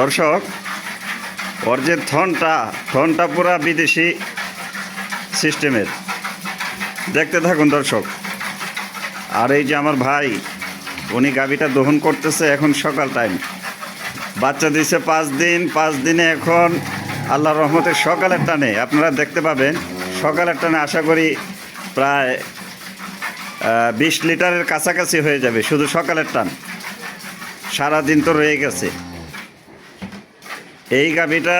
দর্শক, ওর যে থনটা থনটা পুরা বিদেশি সিস্টেমের। দেখতে থাকুন দর্শক। আর এই যে আমার ভাই, উনি গাভিটা দহন করতেছে এখন সকাল টাইম বাচ্চা দিছে পাঁচ দিন, পাঁচ দিনে এখন আল্লাহর রহমতে সকালের টানে, আপনারা দেখতে পাবেন, সকালের টানে আশা করি প্রায় বিশ লিটারের কাছাকাছি হয়ে যাবে, শুধু সকালের টান। সারাদিন তো রয়ে গেছে। এই গাভিটা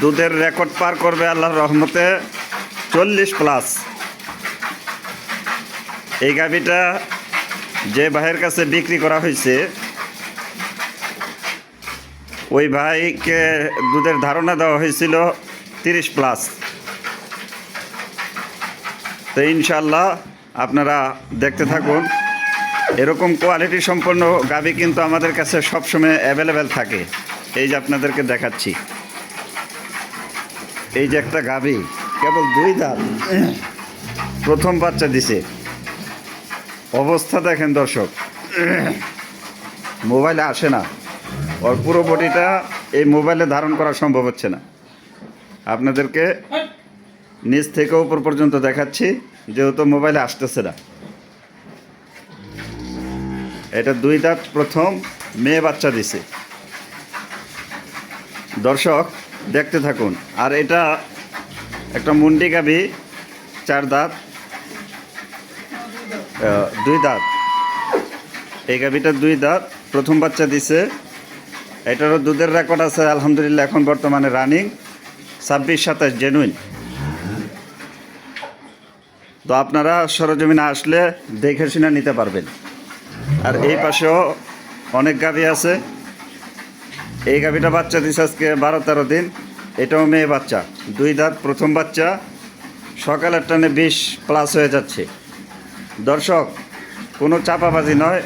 দুধের রেকর্ড পার করবে আল্লাহর রহমতে চল্লিশ প্লাস এই গাভিটা যে ভাইয়ের কাছে বিক্রি করা হয়েছে, ওই ভাইকে দুধের ধারণা দেওয়া হয়েছিল তিরিশ প্লাস তো ইনশাল্লাহ আপনারা দেখতে থাকুন, এরকম কোয়ালিটি সম্পন্ন গাভি কিন্তু আমাদের কাছে সবসময় অ্যাভেলেবেল থাকে। এই যে আপনাদেরকে দেখাচ্ছি। এই যে একটা গাভি, কেবল দুই দাঁত। প্রথম বাচ্চা দিছে। অবস্থা দেখেন দর্শক। মোবাইলে আসে না। ওর পুরো বডিটা এই মোবাইলে ধারণ করা সম্ভব হচ্ছে না। আপনাদেরকে নিচ থেকে উপর পর্যন্ত দেখাচ্ছি, যেহেতু মোবাইলে আসতেছে না। এটা দুই দাঁত প্রথম, মেয়ে বাচ্চা দিছে। দর্শক, দেখতে থাকুন। আর এটা একটা মুন্ডি গাভি, চার দাঁত। দুই দাঁত। এই গাভিটা দুই দাঁত, প্রথম বাচ্চা দিছে। এটারও দুধের রেকর্ড আছে, আলহামদুলিল্লাহ, এখন বর্তমানে রানিং ছাব্বিশ, সাতাশ জেনুইন তো আপনারা সরজমিনে আসলে দেখে শুনে নিতে পারবেন। আর এই পাশেও অনেক গাভি আছে। এই গাভিটা বাচ্চা দিছে আজকে বারো তেরো দিন। এটাও মেয়ে বাচ্চা। দুই দাঁত, প্রথম বাচ্চা। সকালের টানে বিশ প্লাস হয়ে যাচ্ছে। দর্শক, কোনো চাপাবাজি নয়,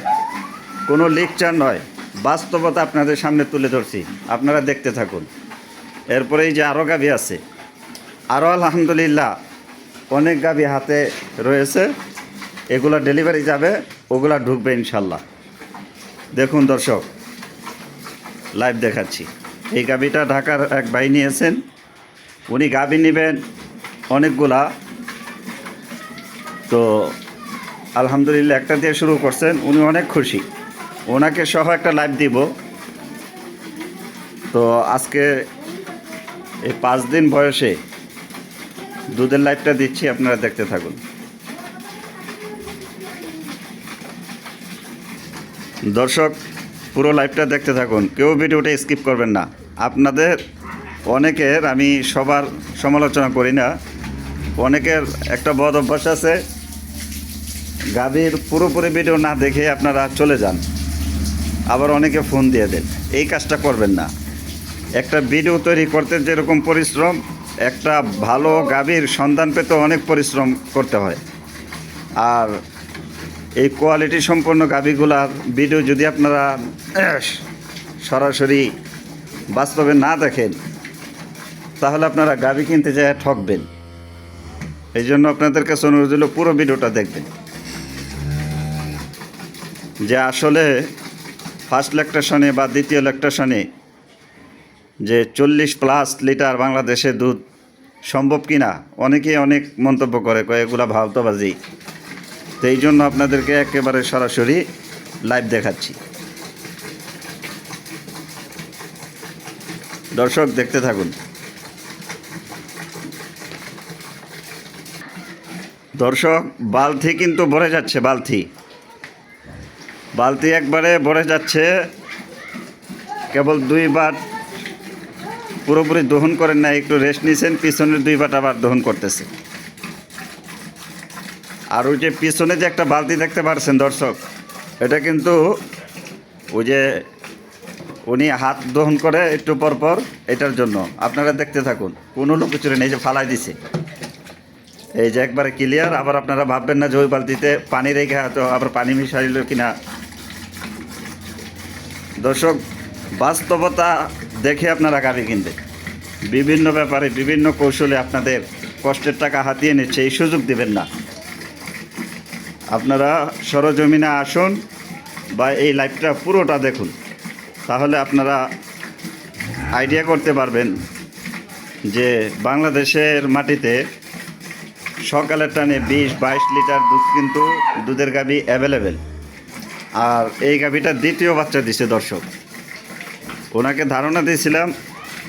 কোনো লেকচার নয়। বাস্তবতা আপনাদের সামনে তুলে ধরছি। আপনারা দেখতে থাকুন। এরপরে এই যে আরও গাভি আছে। আরও আলহামদুলিল্লাহ অনেক গাভি হাতে রয়েছে। এগুলো ডেলিভারি যাবে, ওগুলা ঢুকবে ইনশাল্লাহ। দেখুন দর্শক লাইভ দেখাচ্ছি। এই গাভিটা ঢাকার এক ভাই নিয়েছেন। উনি গাভি নেবেন অনেকগুলা। তো আলহামদুলিল্লাহ একটা দিয়ে শুরু করছেন, উনি অনেক খুশি। ওনাকে সহ একটা লাইভ দিব। তো আজকে এই পাঁচ দিন বয়সে দুধের লাইভটা দিচ্ছি, আপনারা দেখতে থাকুন। দর্শক পুরো লাইভটা দেখতে থাকুন। কেউ ভিডিওটা স্কিপ করবেন না। আপনাদের অনেকের আমি সবার সমালোচনা করি না। অনেকের একটা বদ অভ্যাস আছে, গাভীর পুরোপুরি ভিডিও না দেখে আপনারা চলে যান। আবার অনেকে ফোন দিয়ে দেন। এই কাজটা করবেন না। একটা ভিডিও তৈরি করতে যেরকম পরিশ্রম, একটা ভালো গাভীর সন্ধান পেতে অনেক পরিশ্রম করতে হয়। আর এই কোয়ালিটি সম্পন্ন গাভীগুলার ভিডিও যদি আপনারা সরাসরি বাস্তবে না দেখেন, তাহলে আপনারা গাভী কিনতে যায় ঠকবেন। এই জন্য আপনাদের কাছে অনুরোধ হলো পুরো ভিডিওটা দেখবেন। যে আসলে ফার্স্ট ল্যাকটেশনে বা দ্বিতীয় ল্যাকটেশনে যে চল্লিশ প্লাস লিটার বাংলাদেশে দুধ সম্ভব কি না অনেকেই অনেক মন্তব্য করে, কয় এগুলা ভাবতবাজি তো এই জন্য আপনাদেরকে একেবারে সরাসরি লাইভ দেখাচ্ছি। দর্শক, দেখতে থাকুন। দর্শক, বালতি কিন্তু ভরে যাচ্ছে, বালতি। বালতি একবারে ভরে যাচ্ছে। কেবল দুইবার পুরোপুরি দহন করেন না একটু রেস্ট নিয়েছেন পিছনের দুইবার আবার দহন করতেছে। আর ওই যে পিছনে যে একটা বালতি দেখতে পারছেন দর্শক, এটা কিন্তু ওই যে উনি হাত দহন করে একটু পর পর এটার জন্য। আপনারা দেখতে থাকুন, কোনো লোক কিছু নেই যে ফালাই দিছে। এই যে একবারে ক্লিয়ার আবার আপনারা ভাববেন না যে ওই বালতিতে পানি রেখে হয়তো আবার পানি মিশাইল কিনা। দর্শক, বাস্তবতা দেখে আপনারা গাড়ি কিনবে বিভিন্ন ব্যাপারে, বিভিন্ন কৌশলে আপনাদের কষ্টের টাকা হাতিয়ে নিচ্ছে, এই সুযোগ দেবেন না। আপনারা সরজমিনে আসুন বা এই লাইভটা পুরোটা দেখুন, তাহলে আপনারা আইডিয়া করতে পারবেন যে বাংলাদেশের মাটিতে সকালের টানে বিশ, বাইশ লিটার দুধ কিন্তু দুধের গাবি অ্যাভেলেবেল আর এই গাবিটা দ্বিতীয় বাচ্চা দিছে দর্শক। ওনাকে ধারণা দিয়েছিলাম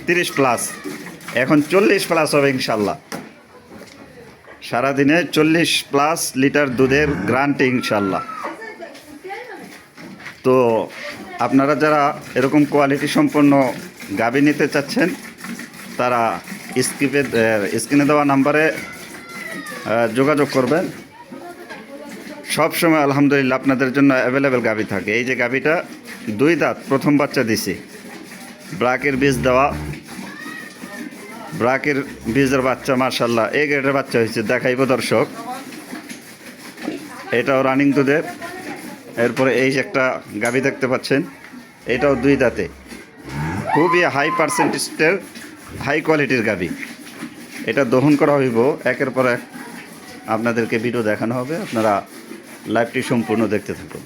তিরিশ প্লাস এখন চল্লিশ প্লাস হবে ইনশাল্লাহ। সারাদিনে চল্লিশ প্লাস লিটার দুধের গ্রান্টি ইনশাল্লাহ তো আপনারা যারা এরকম কোয়ালিটি সম্পন্ন গাবি নিতে চাচ্ছেন, তারা স্কিপে স্ক্রিনে দেওয়া নাম্বারে যোগাযোগ করবেন। সব সময় আলহামদুলিল্লাহ আপনাদের জন্য অ্যাভেলেবেল গাবি থাকে। এই যে গাবিটা দুই দাঁত, প্রথম বাচ্চা দিছি। ব্রাকের বীজ দেওয়া ব্রাকের বীজের বাচ্চা মার্শাল্লাহ এই গ্রেডের বাচ্চা হয়েছে, দেখাইব দর্শক। এটাও রানিং দুধের এরপরে এই যে একটা গাবি দেখতে পাচ্ছেন, এটাও দুই দাঁতে। খুবই হাই পার্সেন্টেজের হাই কোয়ালিটির গাবি এটা দহন করা হইব, একের পর এক। আপনাদেরকে ভিডিও দেখানো হবে, আপনারা লাইভটি সম্পূর্ণ দেখতে থাকুন।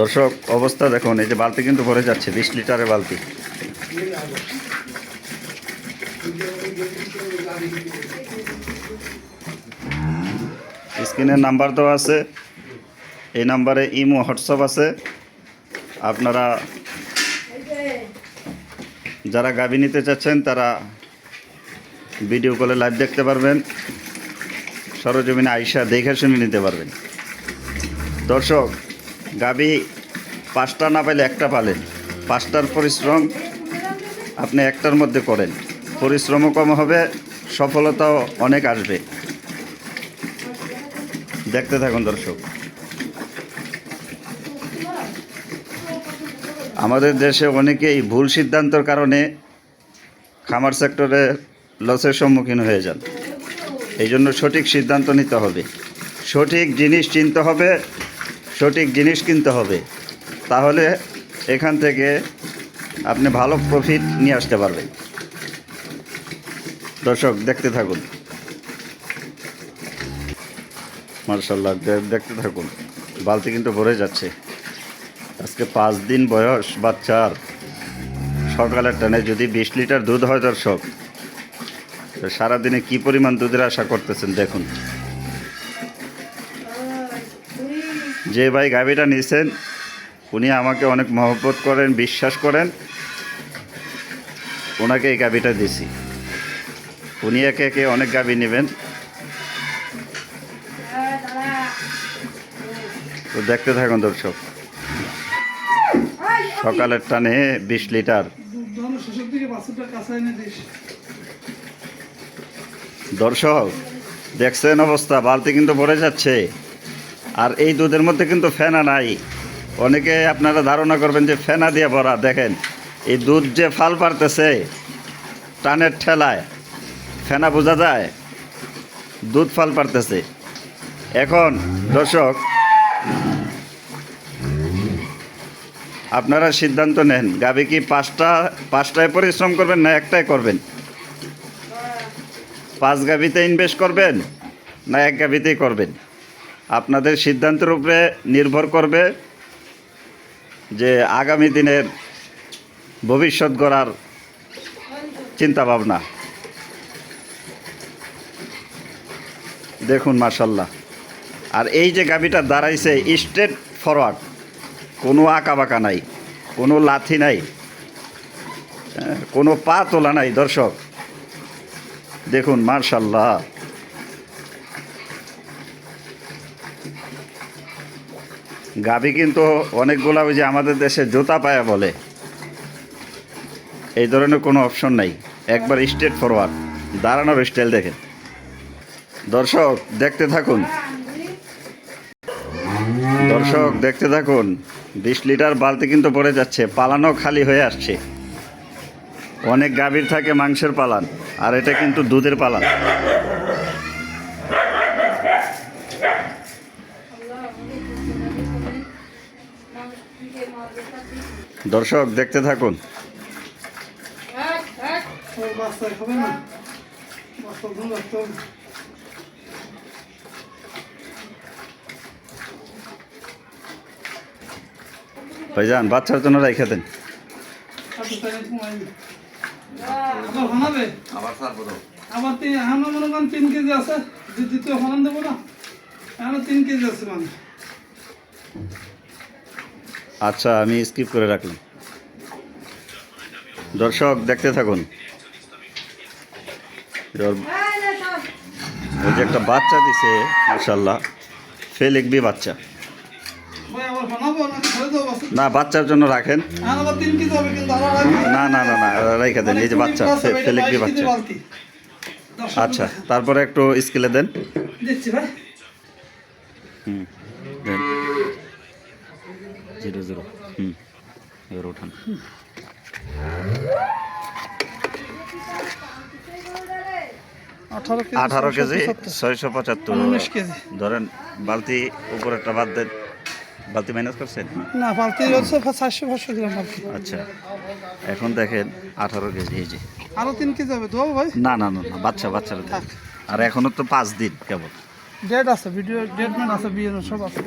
দর্শক, অবস্থা দেখুন, এই যে বালতি কিন্তু ভরে যাচ্ছে, বিশ লিটারের বালতি। স্ক্রিনের নাম্বার দেওয়া আছে, এই নাম্বারে ইমো, হোয়াটসঅ্যাপ আছে। আপনারা যারা গাবি নিতে চাচ্ছেন, তারা ভিডিও কলে লাইভ দেখতে পারবেন। সরজমিনে আইসা দেখে শুনে নিতে পারবেন। দর্শক গাবি পাঁচটা না পাইলে একটা পালেন। পাঁচটার পরিশ্রম আপনি একটার মধ্যে করেন। পরিশ্রমও কম হবে, সফলতাও অনেক আসবে। দেখতে থাকুন দর্শক। আমাদের দেশে অনেকেই ভুল সিদ্ধান্তর কারণে খামার সেক্টরে লসের সম্মুখীন হয়ে যান। এই জন্য সঠিক সিদ্ধান্ত নিতে হবে। সঠিক জিনিস চিনতে হবে সঠিক জিনিস কিনতে হবে, তাহলে এখান থেকে আপনি ভালো প্রফিট নিয়ে আসতে পারবেন। দর্শক, দেখতে থাকুন। মার্শাল্লাহ দেখতে থাকুন। বালতি কিন্তু ভরে যাচ্ছে। আজকে পাঁচ দিন বয়স, বাচ্চার। সকালের টানে যদি বিশ লিটার দুধ হয় দর্শক সারাদিনে কি পরিমাণ দুধের আশা করতেছেন দেখুন। যে ভাই গাভিটা নিয়েছেন উনি আমাকে অনেক মহব্বত করেন, বিশ্বাস করেন। ওনাকে এই গাভিটা দিছি। উনি একে একে অনেক গাভি নেবেন। তো দেখতে থাকুন দর্শক। সকালের টানে বিশ লিটার। দর্শক, দেখছেন অবস্থা, বালতি কিন্তু ভরে যাচ্ছে। আর এই দুধের মধ্যে কিন্তু ফেনা নাই। অনেকে আপনারা ধারণা করবেন যে ফেনা দিয়ে ভরা, দেখেন, এই দুধ যে ফাল পারতেছে, টানের ঠেলায়, ফেনা বোঝা যায়, দুধ ফাল পারতেছে। এখন, দর্শক, আপনারা সিদ্ধান্ত নেন গাবি কি পাঁচটা, পাঁচটায় পরিশ্রম করবেন না একটাই করবেন? পাঁচ গাভিতে ইনভেস্ট করবেন না এক গাভিতেই করবেন? আপনাদের সিদ্ধান্তের উপরে নির্ভর করবে যে আগামী দিনের ভবিষ্যৎ গড়ার চিন্তা ভাবনা দেখুন মার্শাল্লাহ আর এই যে গাভিটা দাঁড়াইছে স্ট্রেট ফরওয়ার্ড কোনো আঁকা বাঁকা নাই কোনো লাথি নাই হ্যাঁ, কোনো পা তোলা নাই দর্শক। দেখুন মার্শাল্লাহ গাভি কিন্তু অনেকগুলা ওই যে আমাদের দেশে জুতা পায়া বলে। এই ধরনের কোনো অপশন নাই। একবার স্ট্রেট ফরওয়ার্ড দাঁড়ানোর স্টাইল দেখেন। দর্শক, দেখতে থাকুন। দর্শক, দেখতে থাকুন। বিশ লিটার বালতি কিন্তু পড়ে যাচ্ছে। পালানো খালি হয়ে আসছে। অনেক গাভীর থাকে মাংসের পালান। আর এটা কিন্তু দুধের পালান। দর্শক, দেখতে থাকুন। ভাইজান, বাচ্চার জন্য রেখে দেন। আবার তিন মনে তিন কেজি আছে দ্বিতীয় ফলন দেবো না তিন কেজি আছে মানে আচ্ছা আমি স্কিপ করে রাখলাম। দর্শক দেখতে থাকুন। ওই যে একটা বাচ্চা দিছে মার্শাল্লাহ সে দেবো বাচ্চা। না বাচ্চার জন্য রাখেন। না না না না রেখে দেন এই যে বাচ্চা 22 কেজি বাচ্চা। আচ্ছা তারপরে একটু স্কেলে দেন। হুম জিরো জিরো। হুম। এবার উঠান আঠারো কেজি আঠারো কেজি 675 ছয়শো পঁচাত্তর। উনিশ কেজি। ধরেন বালতি উপরেরটা বাদ দেন। বালতি মাইনাস করছেন? না বালতি হচ্ছে চারশো পাঁচশো গ্রাম বালতি। আচ্ছা। এখন দেখেন আঠারো কেজি এই যে। আরও তিন কেজি হবে দেবো ভাই। না না না না বাচ্চা বাচ্চারা। আর এখনও তো পাঁচ দিন কেবল। ডেট আছে ভিডিও ডেটমেন্ট আছে বিয়ে সব আছে।